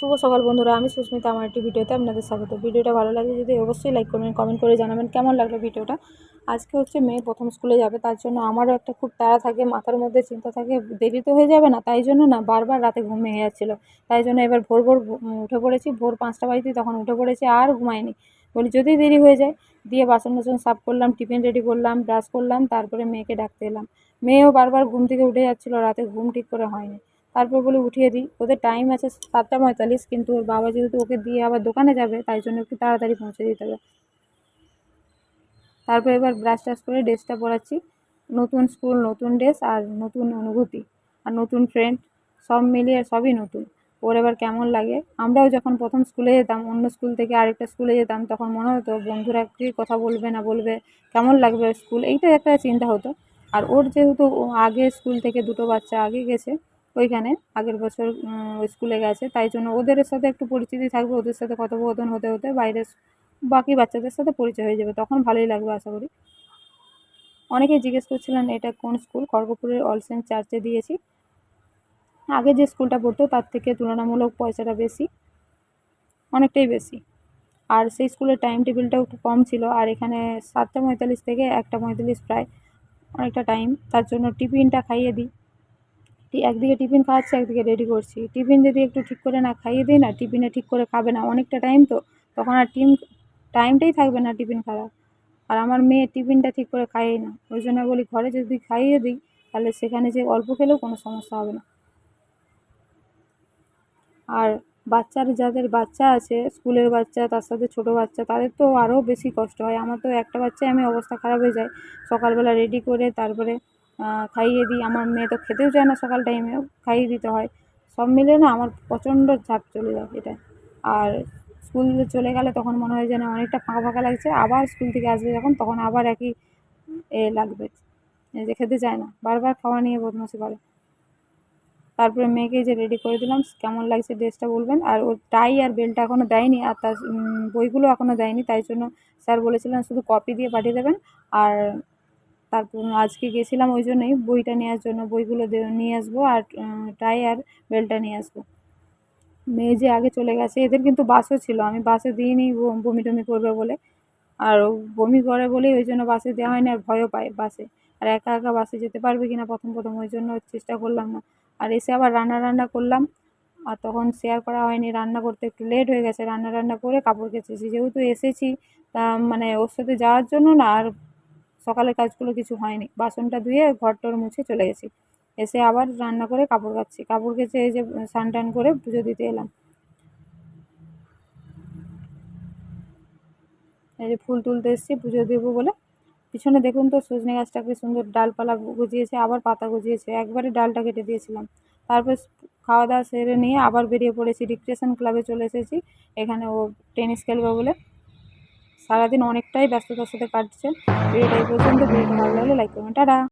শুভ সকাল বন্ধুরা, আমি সুস্মিতা, আমার একটি ভিডিওতে আপনাদের স্বাগত। ভিডিওটা ভালো লাগলে যদি অবশ্যই লাইক করবেন কমেন্ট করে জানাবেন কেমন লাগল ভিডিওটা। আজকে হচ্ছে মেয়ে প্রথম স্কুলে যাবে, তার জন্য আমারও একটা খুব তাড়া থাকে, মাথার মধ্যে চিন্তা থাকে দেরি তো হয়ে যাবে না? তাই জন্য না, বারবার রাতে ঘুম ভেঙে যাচ্ছিল। তাই জন্য এবার ভোর ভোর উঠে পড়েছি, ভোর পাঁচটা বাজতেই তখন উঠে পড়েছি, আর ঘুমাইনি। বলি, যদি দেরি হয়ে যায়, দিয়ে বাসন টাসন সাফ করলাম, টিফিন রেডি করলাম ব্রাশ করলাম, তারপরে মেয়েকে ডাকতে এলাম। মেয়েও বারবার ঘুম থেকে উঠে যাচ্ছিল, রাতে ঘুম ঠিক করে হয়নি। তারপর বলে উঠিয়ে দিই, ওদের টাইম আছে সাতটা পঁয়তাল্লিশ, কিন্তু ওর বাবা যেহেতু ওকে দিয়ে আবার দোকানে যাবে, তাই জন্য একটু তাড়াতাড়ি পৌঁছে দিতে হবে। তারপর এবার ব্রাশ টাশ করে ড্রেসটা পরাচ্ছি। নতুন স্কুল নতুন ড্রেস আর নতুন অনুভূতি আর নতুন ফ্রেন্ড সব মিলিয়ে সবই নতুন। ওর এবার কেমন লাগে? আমরাও যখন প্রথম স্কুলে যেতাম, অন্য স্কুল থেকে আরেকটা স্কুলে যেতাম, তখন মনে হতো, বন্ধুরা কী কথা বলবে, না বলবে, কেমন লাগবে স্কুল এইটাই একটা চিন্তা হতো। আর ওর যেহেতু আগে স্কুল থেকে দুটো বাচ্চা আগে গেছে ওইখানে, আগের বছর স্কুলে গেছে। তাই জন্য ওদের সাথে একটু পরিচিতি থাকবে, ওদের সাথে কথোপকথন হতে হতে বাইরের বাকি বাচ্চাদের সাথে পরিচয় হয়ে যাবে। তখন ভালোই লাগবে, আশা করি। অনেকে জিজ্ঞেস করছিলেন, এটা কোন স্কুল? খড়গপুরের অল সেন্ট চার্চে দিয়েছি। আগে যে স্কুলটা পড়তো, তার থেকে তুলনামূলক পয়সাটা বেশি, অনেকটাই বেশি। আর সেই স্কুলের টাইম টেবিলটাও একটু কম ছিল। আর এখানে সাতটা পঁয়তাল্লিশ থেকে একটা পঁয়তাল্লিশ প্রায় অনেকটা টাইম। তার জন্য টিফিনটা খাইয়ে দিই। একদিকে টিফিন খাওয়াচ্ছি, একদিকে রেডি করছি। টিফিন যদি একটু ঠিক করে না খাইয়ে দিই না, টিফিনে ঠিক করে খাবে না অনেকটা টাইম তো, তখন আর টিম টাইমটাই থাকবে না টিফিন খাওয়ার। আর আমার মেয়ে টিফিনটা ঠিক করে খায়ই না। ওই জন্য বলি, ঘরে যদি খাইয়ে দিই, তাহলে সেখানে যে অল্প খেলেও কোনো সমস্যা হবে না। আর বাচ্চার, যাদের বাচ্চা আছে, স্কুলের বাচ্চা, তার সাথে ছোটো বাচ্চা, তাদের তো আরও বেশি কষ্ট হয়। আমার তো একটা বাচ্চায় আমি অবস্থা খারাপ হয়ে যায়। সকালবেলা রেডি করে, তারপরে খাইয়ে দিই। আমার মেয়ে তো খেতেও চায় না সকাল টাইমে খাইয়ে দিতে হয়। সব মিলে না আমার প্রচণ্ড চাপ চলে যায় এটা। আর স্কুল চলে গেলে তখন মনে হয় যেন অনেকটা ফাঁকা ফাঁকা লাগছে। আবার স্কুল থেকে আসবে যখন, তখন আবার একই এ লাগবে। যে খেতে চায় না, বারবার খাওয়া নিয়ে বদমাশি করে। তারপরে মেয়েকে যে রেডি করে দিলাম, কেমন লাগছে ড্রেসটা বলবেন? আর ওর টাই আর বেল্টটা এখনও দেয়নি, আর তার বইগুলো এখনও দেয়নি। তাই জন্য স্যার বলেছিলেন শুধু কপি দিয়ে পাঠিয়ে দেবেন। আর তারপর আজকে গেছিলাম ওই জন্যই বইটা নেওয়ার জন্য, বইগুলো নিয়ে আসব আর টাই আর বেল্টটা নিয়ে আসব। মেয়ে যে আগে চলে গেছে, এদের কিন্তু বাসও ছিল, আমি বাসে দিইনি বমি টমি করবে বলে। আর বমি করে বলেই ওই জন্য বাসে দেওয়া হয়নি, আর ভয়ও পায় বাসে। আর একা একা বাসে যেতে পারবে কি না প্রথম প্রথম, ওই জন্য চেষ্টা করলাম না। আর এসে আবার রান্না রান্না করলাম, আর তখন শেয়ার করা হয়নি, রান্না করতে একটু লেট হয়ে গেছে, রান্না রান্না করে কাপড় কেচেছি। যেহেতু এসেছি, তা মানে ওর সাথে যাওয়ার জন্য না, আর সকালের কাজগুলো কিছু হয়নি। বাসনটা ধুয়ে ঘর টর মুছে চলে গেছি। এসে আবার রান্না করে কাপড় কাচ্ছি। কাপড় কেচে এই যে স্নান টান করে পুজো দিতে এলাম। এই যে ফুল তুলতে এসেছি, পুজো দেবো বলে। পিছনে দেখুন তো, সজনে গাছটাকে সুন্দর ডালপালা গজিয়েছে, আবার পাতা গজিয়েছে। একবারে ডালটা কেটে দিয়েছিলাম। তারপর খাওয়া দাওয়া সেরে নিয়ে আবার বেরিয়ে পড়েছি। রিক্রিয়েশন ক্লাবে চলে এসেছি। এখানে ও টেনিস খেলবে বলে। সারাদিন অনেকটাই ব্যস্ততার সাথে কাটছে ভিডিওটা এই পর্যন্ত। ভিডিওটা ভালো লাগলে লাইক করবেন। টাটা!